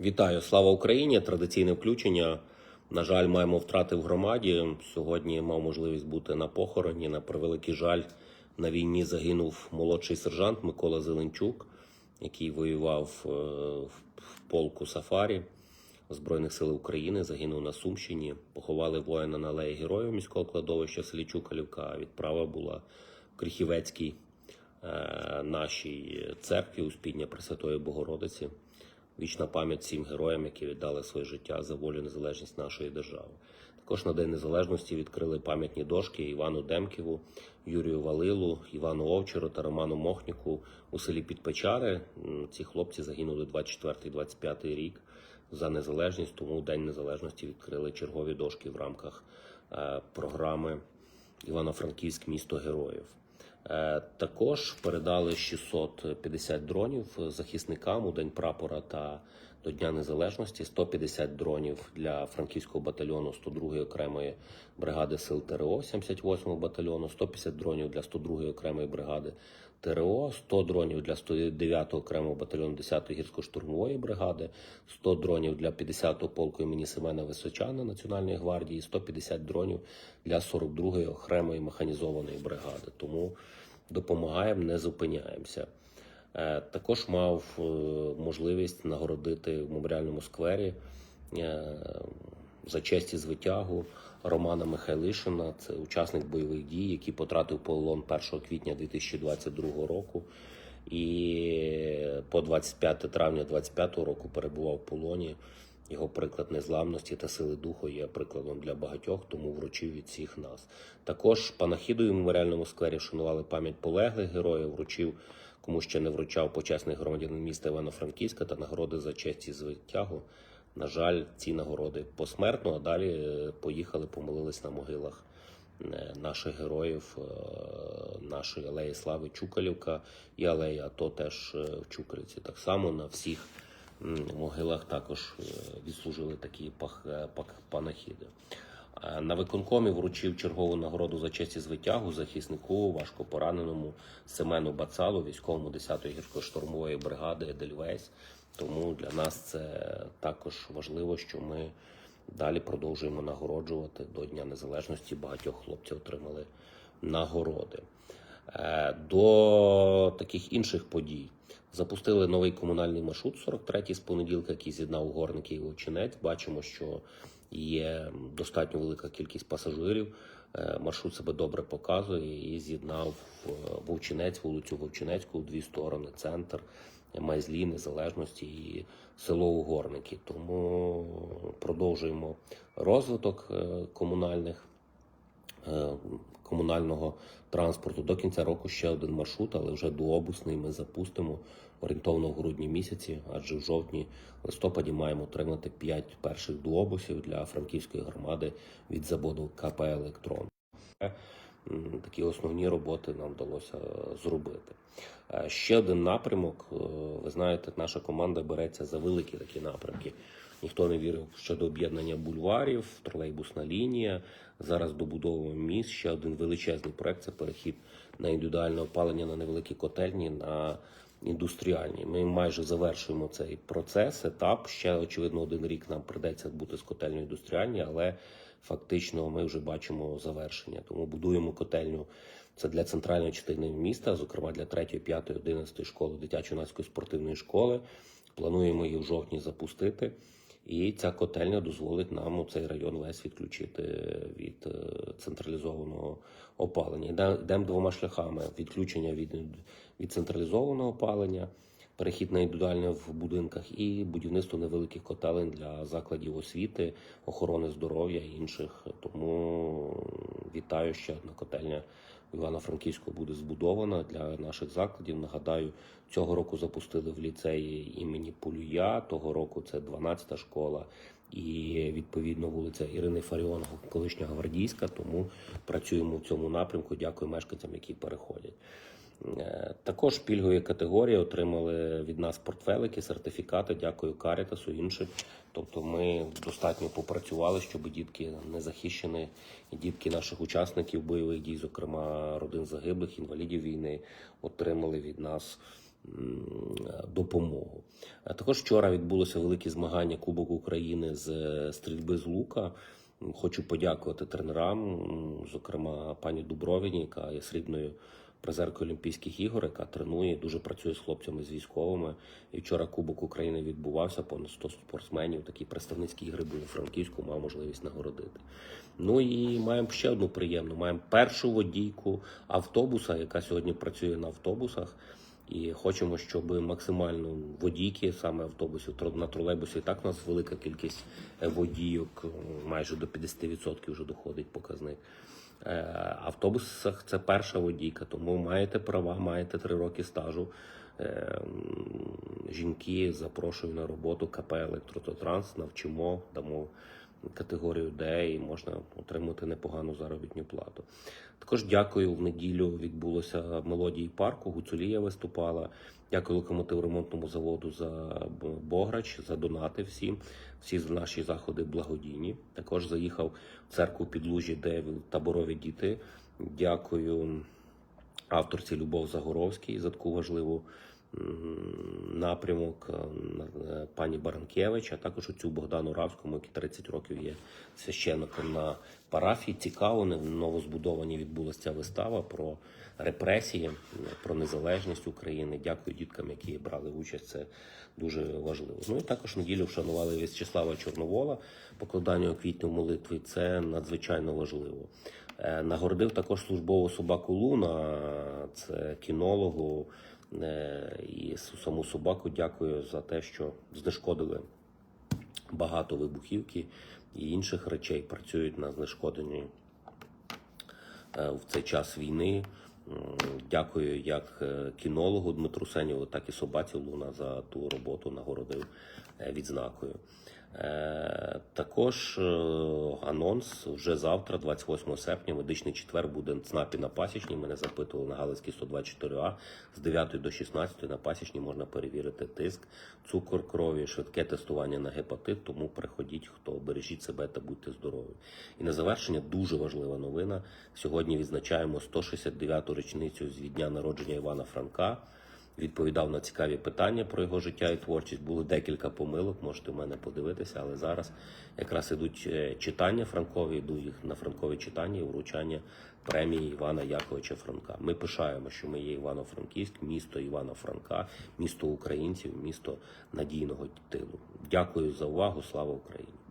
Вітаю, слава Україні! Традиційне включення. На жаль, маємо втрати в громаді. Сьогодні мав можливість бути на похороні. На превеликий жаль, на війні загинув молодший сержант Микола Зеленчук, який воював е, в полку Сафарі Збройних сил України. Загинув на Сумщині. Поховали воїна на алеї Героїв міського кладовища в селі відправа була в Крихівецькій е, нашій церкві Успіння Пресвятої Богородиці. Вічна пам'ять всім героям, які віддали своє життя за волю незалежність нашої держави. Також на День Незалежності відкрили пам'ятні дошки Івану Демківу, Юрію Валилу, Івану Овчару та Роману Мохніку у селі Підпечари. Ці хлопці загинули 24-25 рік за незалежність, тому День Незалежності відкрили чергові дошки в рамках е, програми Івано-Франківськ місто героїв. Е, Також передали 650 дронів захисникам у День прапора та до Дня Незалежності, 150 дронів для франківського батальйону 102-ї окремої бригади сил ТРО 78-го батальйону, 150 дронів для 102-ї окремої бригади ТРО, 100 дронів для 109-го окремого батальйону 10-ї гірсько-штурмової бригади, 100 дронів для 50-го полку імені Семена Височана Національної гвардії, 150 дронів для 42-ї окремої механізованої бригади. Тому допомагаємо, не зупиняємося. Е, Також мав е, можливість нагородити в меморіальному сквері е, за честь і звитягу Романа Михайлишина. Це учасник бойових дій, який потратив полон 1 квітня 2022 року. І по 25 травня 2025 року перебував в полоні. Його приклад незламності та сили духу є прикладом для багатьох, тому вручив від всіх нас. Також панахідою в меморіальному сквері вшанували пам'ять полеглих героїв, вручив кому ще не вручав почесний громадянин міста Івано-Франківська та нагороди за честь і звитягу. На жаль, ці нагороди посмертно, а далі е, поїхали, помолились на могилах е, наших героїв, е, нашої алеї Слави Чукалівка і алеї АТО теж в Чукалівці. Так само на всіх могилах також відслужили такі панахіди. Е, На виконкомі вручив чергову нагороду за честь і звитягу захиснику важко пораненому Семену Бацалу, військовому 10-ї гірсько-штурмової бригади Едельвейс. Тому для нас це також важливо, що ми далі продовжуємо нагороджувати до Дня Незалежності. Багатьох хлопців отримали нагороди. Е, До таких інших подій запустили новий комунальний маршрут 43-й з понеділка, який з'єднав горників і Вовчинець. Бачимо, що є достатньо велика кількість пасажирів. Е, Маршрут себе добре показує і з'єднав е, Вовчинець, вулицю Вовчинецьку у дві сторони, центр, Майзлі, Незалежності і село Угорники. Тому продовжуємо розвиток е, комунальних комунального транспорту. До кінця року ще один маршрут, але вже дообусний ми запустимо орієнтовно в грудні місяці, адже в жовтні листопаді маємо отримати 5 перших дообусів для франківської громади від заводу КП Електрон. Такі основні роботи нам вдалося е, зробити. Е, Ще один напрямок. е, Ви знаєте, наша команда береться за великі такі напрямки. Ніхто не вірив щодо об'єднання бульварів, тролейбусна лінія. Зараз добудовуємо міст. Ще один величезний проект це перехід на індивідуальне опалення на невеликі котельні на індустріальні. Ми майже завершуємо цей процес, етап. Ще очевидно, один рік нам придеться бути з котельною індустріальні, але фактично ми вже бачимо завершення. Тому будуємо котельню. Це для центральної частини міста, зокрема для 3, 5, 11 школи дитячо-юнацької спортивної школи. Плануємо її в жовтні запустити. І ця котельня дозволить нам у цей район весь відключити від е, централізованого опалення. Йде- Йдемо двома шляхами: відключення від, від централізованого опалення, перехід на індивідуальне в будинках і будівництво невеликих котелень для закладів освіти, охорони здоров'я і інших. Тому вітаю ще одна котельня Івано-Франківську буде збудована для наших закладів. Нагадаю, цього року запустили в ліцеї імені Полюя. Того року це 12-та школа. І відповідно вулиця Ірини Фаріон, колишня гвардійська. Тому працюємо в цьому напрямку. Дякую мешканцям, які переходять. Е, Також пільгові категорії отримали від нас портфелики, сертифікати. Дякую Карітасу, іншим. Тобто ми достатньо попрацювали, щоб дітки не захищені, і дітки наших учасників бойових дій, зокрема родин загиблих, інвалідів війни, отримали від нас допомогу. Також вчора відбулося велике змагання Кубок України з е, стрільби з лука. Хочу подякувати тренерам, зокрема пані Дубровіні, яка є срібною призеркою Олімпійських ігор, яка тренує, дуже працює з хлопцями, з військовими. І вчора Кубок України відбувався, понад 100 спортсменів. Такі представницькі ігри були Франківську, мав можливість нагородити. Ну і маємо ще одну приємну. Маємо першу водійку автобуса, яка сьогодні працює на автобусах. І хочемо, щоб максимально водійки, саме автобусів, на тролейбусі, і так у нас велика кількість е, водійок, е, майже до 50% вже доходить показник. Е, Автобусах це перша водійка, тому маєте права, маєте три роки стажу. Жінки запрошую на роботу КП Електрототранс, навчимо, дамо категорію Д і можна отримати непогану заробітну плату. Також дякую. В неділю відбулося мелодії парку. Гуцулія виступала. Дякую локомотив ремонтному заводу за Бограч, за донати всім. Всі наші заходи благодійні. Також заїхав в церкву Підлужі, де таборові діти. Дякую авторці Любов Загоровській за таку важливу напрямок е, е, пані Баранкевич, а також оцю Богдану Равському, який 30 років є священником на парафії. Цікаво, не- в новозбудованій відбулася вистава про репресії, про незалежність України. Дякую діткам, які брали участь. Це дуже важливо. Ну і також неділю вшанували В'ячеслава Чорновола, покладання у квітні в молитві. Це надзвичайно важливо. Е, Нагородив також службову собаку Луна, це кінологу. Е, І саму собаку дякую за те, що знешкодили багато вибухівки і інших речей. Працюють на знешкодженні е, в цей час війни. Дякую як е, кінологу Дмитру Сенєву, так і собаці Луна за ту роботу нагородив відзнакою. Е, Також е, анонс вже завтра, 28 серпня, медичний четвер буде в ЦНАПі на Пасічній. Мене запитували на Галицькій 124А. З 9 до 16 на Пасічній можна перевірити тиск, цукор крові, швидке тестування на гепатит. Тому приходіть, хто бережіть себе та будьте здорові. І на завершення дуже важлива новина. Сьогодні відзначаємо 169-ту річницю з від дня народження Івана Франка відповідав на цікаві питання про його життя і творчість. Було декілька помилок, можете в мене подивитися, але зараз якраз ідуть е, читання Франкові, йду їх на Франкові читання і вручання премії Івана Яковича Франка. Ми пишаємо, що ми є Івано-Франківськ, місто Івана Франка, місто українців, місто надійного тилу. Дякую за увагу. Слава Україні!